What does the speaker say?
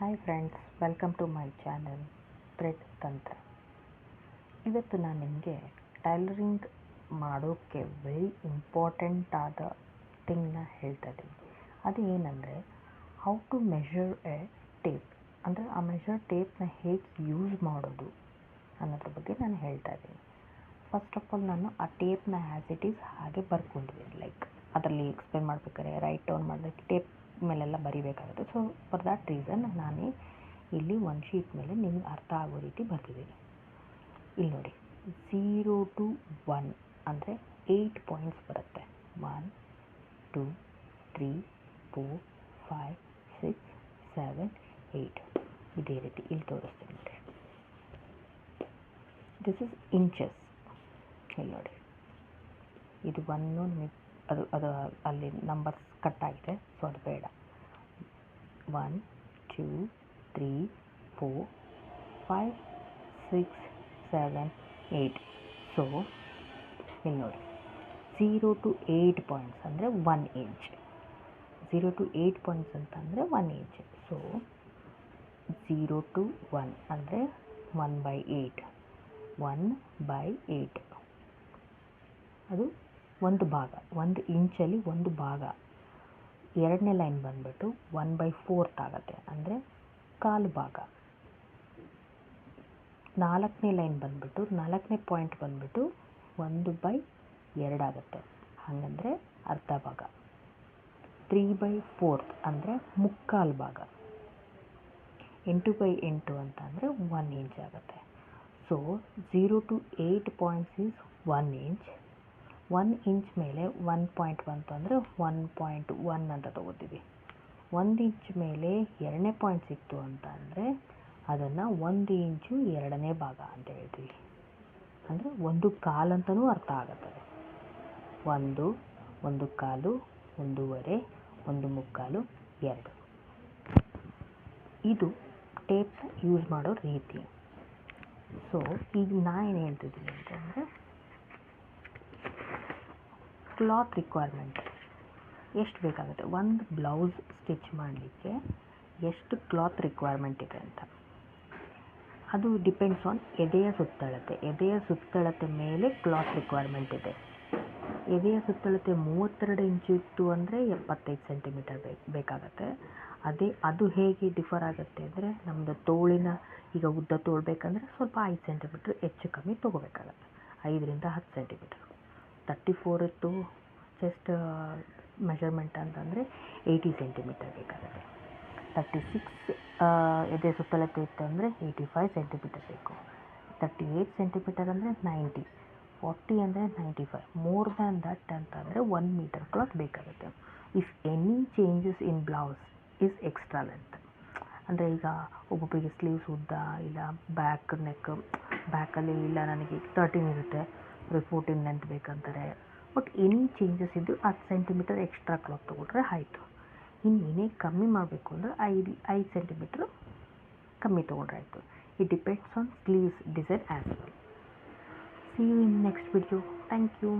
Hi friends welcome to my channel thread Tantra ಇವತ್ತು ನಾನು ನಿಮಗೆ ಟೈಲರಿಂಗ್ ಮಾಡೋಕ್ಕೆ ವೆರಿ ಇಂಪಾರ್ಟೆಂಟ್ ಆದ ಥಿಂಗ್ನ ಹೇಳ್ತಾ ಇದ್ದೀನಿ. ಅದು ಏನಂದರೆ how to measure a tape ಅಂದರೆ ಆ ಮೆಷರ್ ಟೇಪ್ನ ಹೇಗೆ ಯೂಸ್ ಮಾಡೋದು ಅನ್ನೋದ್ರ ಬಗ್ಗೆ ನಾನು ಹೇಳ್ತಾ ಇದ್ದೀನಿ. ಫಸ್ಟ್ ಆಫ್ ಆಲ್ ನಾನು ಆ ಟೇಪ್ನ ಆ್ಯಸ್ ಇಟ್ ಈಸ್ ಹಾಗೆ ಬರ್ಕೊಂಡಿದ್ದೀನಿ. ಲೈಕ್ ಅದರಲ್ಲಿ ಎಕ್ಸ್ಪ್ಲೇನ್ ಮಾಡ್ಬೇಕಾದ್ರೆ ರೈಟ್ ಡೌನ್ ಮಾಡಿದಾಗ ಟೇಪ್ ಮೇಲೆಲ್ಲ ಬರಿಬೇಕಾಗುತ್ತೆ. ಸೊ ಫಾರ್ ದ್ಯಾಟ್ ರೀಸನ್ ನಾನು ಇಲ್ಲಿ ಒಂದು ಶೀಟ್ ಮೇಲೆ ನಿಮ್ಗೆ ಅರ್ಥ ಆಗೋ ರೀತಿ ಬರ್ತಿದ್ದೀನಿ ಇಲ್ಲಿ ನೋಡಿ ಝೀರೋ ಟು ಒನ್ ಅಂದರೆ ಏಯ್ಟ್ ಪಾಯಿಂಟ್ಸ್ ಬರುತ್ತೆ. One two three four five six seven eight ಇದೇ ರೀತಿ ಇಲ್ಲಿ ತೋರಿಸ್ತೀನಿ ನೋಡಿ. ದಿಸ್ ಇಸ್ ಇಂಚಸ್ ಇಲ್ಲಿ ನೋಡಿ. ಇದು ಒನ್ನು ನಿಮಗೆ ಅದು ಅದು ಅಲ್ಲಿ ನಂಬರ್ಸ್ ಕಟ್ ಆಗಿದೆ. ಸೊ ಅದು ಬೇಡ. One two three four five six seven eight so ಇಲ್ಲಿ ನೋಡಿ. ಝೀರೋ ಟು ಏಯ್ಟ್ ಪಾಯಿಂಟ್ಸ್ ಅಂದರೆ one inch zero to eight points ಅಂತಂದರೆ one inch so zero to one ಅಂದರೆ one by eight one by eight ಅದು ಒಂದು ಭಾಗ, ಒಂದು ಇಂಚಲ್ಲಿ ಒಂದು ಭಾಗ. ಎರಡನೇ ಲೈನ್ ಬಂದುಬಿಟ್ಟು ಒನ್ ಬೈ ಫೋರ್ತ್ ಆಗುತ್ತೆ. ಅಂದರೆ ಕಾಲು ಭಾಗ. ನಾಲ್ಕನೇ ಲೈನ್ ಬಂದುಬಿಟ್ಟು, ನಾಲ್ಕನೇ ಪಾಯಿಂಟ್ ಬಂದುಬಿಟ್ಟು ಒಂದು ಬೈ ಎರಡಾಗುತ್ತೆ ಹಾಗಂದರೆ ಅರ್ಧ ಭಾಗ. ತ್ರೀ ಬೈ ಫೋರ್ತ್ ಅಂದರೆ ಮುಕ್ಕಾಲು ಭಾಗ. ಎಂಟು ಬೈ ಎಂಟು ಅಂತ ಅಂದರೆ ಒನ್ ಇಂಚ್ ಆಗುತ್ತೆ. So zero to eight points is one inch one inch ಮೇಲೆ ಒನ್ ಪಾಯಿಂಟ್ ಒನ್ ಅಂದರೆ ಒನ್ ಪಾಯಿಂಟ್ ಒನ್ ಅಂತ ತಗೋತೀವಿ. ಒಂದು ಇಂಚ್ ಮೇಲೆ ಎರಡನೇ ಪಾಯಿಂಟ್ ಸಿಕ್ತು ಅಂತ ಅಂದರೆ ಅದನ್ನು ಒಂದು ಇಂಚು ಎರಡನೇ ಭಾಗ ಅಂತ ಹೇಳ್ತೀವಿ. ಅಂದರೆ ಒಂದು ಕಾಲು ಅಂತಲೂ ಅರ್ಥ ಆಗುತ್ತದೆ ಒಂದು ಒಂದು ಕಾಲು, ಒಂದೂವರೆ, ಒಂದು ಮುಕ್ಕಾಲು, ಎರಡು. ಇದು ಟೇಪ್ನ ಯೂಸ್ ಮಾಡೋ ರೀತಿ. ಸೊ ಈಗ ನಾ ಏನು ಹೇಳ್ತಿದ್ದೀನಿ ಅಂತಂದರೆ ಕ್ಲಾತ್ ರಿಕ್ವೈರ್ಮೆಂಟ್ ಎಷ್ಟು ಬೇಕಾಗುತ್ತೆ? ಒಂದು ಬ್ಲೌಸ್ ಸ್ಟಿಚ್ ಮಾಡಲಿಕ್ಕೆ ಎಷ್ಟು ಕ್ಲಾತ್ ರಿಕ್ವೈರ್ಮೆಂಟ್ ಇದೆ ಅಂತ. ಅದು ಡಿಪೆಂಡ್ಸ್ ಆನ್ ಎದೆಯ ಸುತ್ತಳತೆ. ಎದೆಯ ಸುತ್ತಳತೆ ಮೇಲೆ ಕ್ಲಾತ್ ರಿಕ್ವೈರ್ಮೆಂಟ್ ಇದೆ. ಎದೆಯ ಸುತ್ತಳತೆ ಮೂವತ್ತೆರಡು ಇಂಚು ಇತ್ತು ಅಂದರೆ ಎಪ್ಪತ್ತೈದು ಸೆಂಟಿಮೀಟರ್ ಬೇಕು ಬೇಕಾಗತ್ತೆ. ಅದೇ, ಅದು ಹೇಗೆ ಡಿಫರ್ ಆಗುತ್ತೆ ಅಂದರೆ ನಮ್ಮದು ತೋಳಿನ, ಈಗ ಉದ್ದ ತೋಳ್ಬೇಕಂದ್ರೆ ಸ್ವಲ್ಪ ಐದು ಸೆಂಟಿಮೀಟ್ರ್ ಹೆಚ್ಚು ಕಮ್ಮಿ ತೊಗೋಬೇಕಾಗತ್ತೆ. ಐದರಿಂದ ಹತ್ತು ಸೆಂಟಿಮೀಟರ್ ತರ್ಟಿ ಫೋರ್ ಇತ್ತು ಚೆಸ್ಟ್ ಮೆಷರ್ಮೆಂಟ್ ಅಂತಂದರೆ ಏಯ್ಟಿ ಸೆಂಟಿಮೀಟರ್ ಬೇಕಾಗುತ್ತೆ. ತರ್ಟಿ ಸಿಕ್ಸ್ ಎದೆ ಸುತ್ತಳತೆ ಇತ್ತು ಅಂದರೆ ಏಯ್ಟಿ ಫೈವ್ ಸೆಂಟಿಮೀಟರ್ ಬೇಕು. ತರ್ಟಿ ಏಯ್ಟ್ ಸೆಂಟಿಮೀಟರ್ ಅಂದರೆ ನೈಂಟಿ ಫಾರ್ಟಿ ಅಂದರೆ ninety five more than that ಅಂತಂದರೆ ಒನ್ ಮೀಟರ್ ಕ್ಲಾತ್ ಬೇಕಾಗುತ್ತೆ. If any changes in blouse is extra length ಅಂದರೆ ಈಗ ಒಬ್ಬೊಬ್ಬರಿಗೆ ಸ್ಲೀವ್ಸ್ ಉದ್ದ, ಇಲ್ಲ ಬ್ಯಾಕ್ ನೆಕ್ ಬ್ಯಾಕಲ್ಲಿ ಇಲ್ಲ ನನಗೆ ತರ್ಟೀನ್ ಇರುತ್ತೆ ಬರೀ ಫೋರ್ಟೀನ್ ಲೆಂತ್ ಬೇಕಂತಾರೆ. ಬಟ್ ಎನಿ ಚೇಂಜಸ್ ಇದ್ದು ಹತ್ತು ಸೆಂಟಿಮೀಟರ್ ಎಕ್ಸ್ಟ್ರಾ ಕ್ಲಾತ್ ತೊಗೊಂಡ್ರೆ ಆಯಿತು. ಇನ್ನೇನೇ ಕಮ್ಮಿ ಮಾಡಬೇಕು ಅಂದರೆ ಐದು ಐದು ಸೆಂಟಿಮೀಟ್ರ್ ಕಮ್ಮಿ ತೊಗೊಂಡ್ರೆ ಆಯಿತು. It depends on sleeves design as well see you in next video thank you